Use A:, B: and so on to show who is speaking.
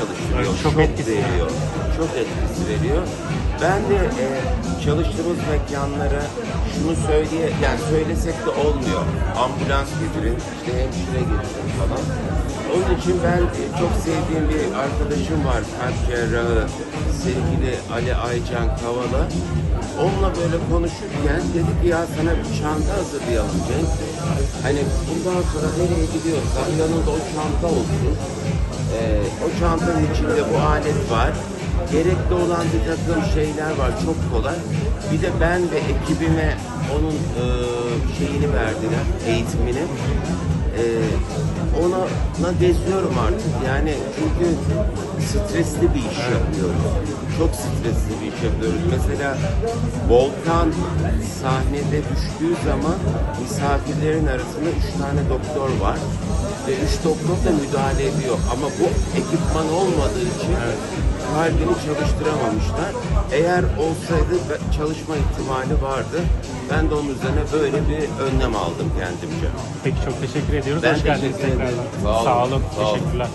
A: çalıştırıyor.
B: Evet, çok etkisi
A: veriyor. Çok etkisi veriyor. Ben de e, çalıştığımız mekanlara şunu söyleye, yani söylesek de olmuyor. Ambulans getirin, işte hemşire getirin falan. Onun için ben e, çok sevdiğim bir arkadaşım var, kalp cerrahı, sevgili Ali Aycan Kavala. Onunla böyle konuşurken dedi ki ya sana bir çanta hazırlayalım Cenk. Hani bundan sonra nereye gidiyorsan yanında o çanta olsun. Ee, o çantanın içinde bu alet var. Gerekli olan bir takım şeyler var. Çok kolay. Bir de ben ve ekibime onun e, şeyini verdiler, eğitimini. E, ona geziyorum artık. Yani çünkü stresli bir iş yapıyoruz. Çok stresli bir iş yapıyoruz. Mesela Volkan sahnede düştüğü zaman misafirlerin arasında üç tane doktor var. Ve üç doktor da müdahale ediyor. Ama bu ekipman olmadığı için kalbini çalıştıramamışlar. Eğer olsaydı çalışma ihtimali vardı. Ben de onun üzerine böyle bir önlem aldım kendimce.
B: Peki çok teşekkür ediyoruz.
A: Ben
B: Hoş geldiniz
A: teşekkür ederim.
B: tekrardan.
A: Sağ olun.
B: Sağ olun.
A: Sağ olun.
B: Teşekkürler.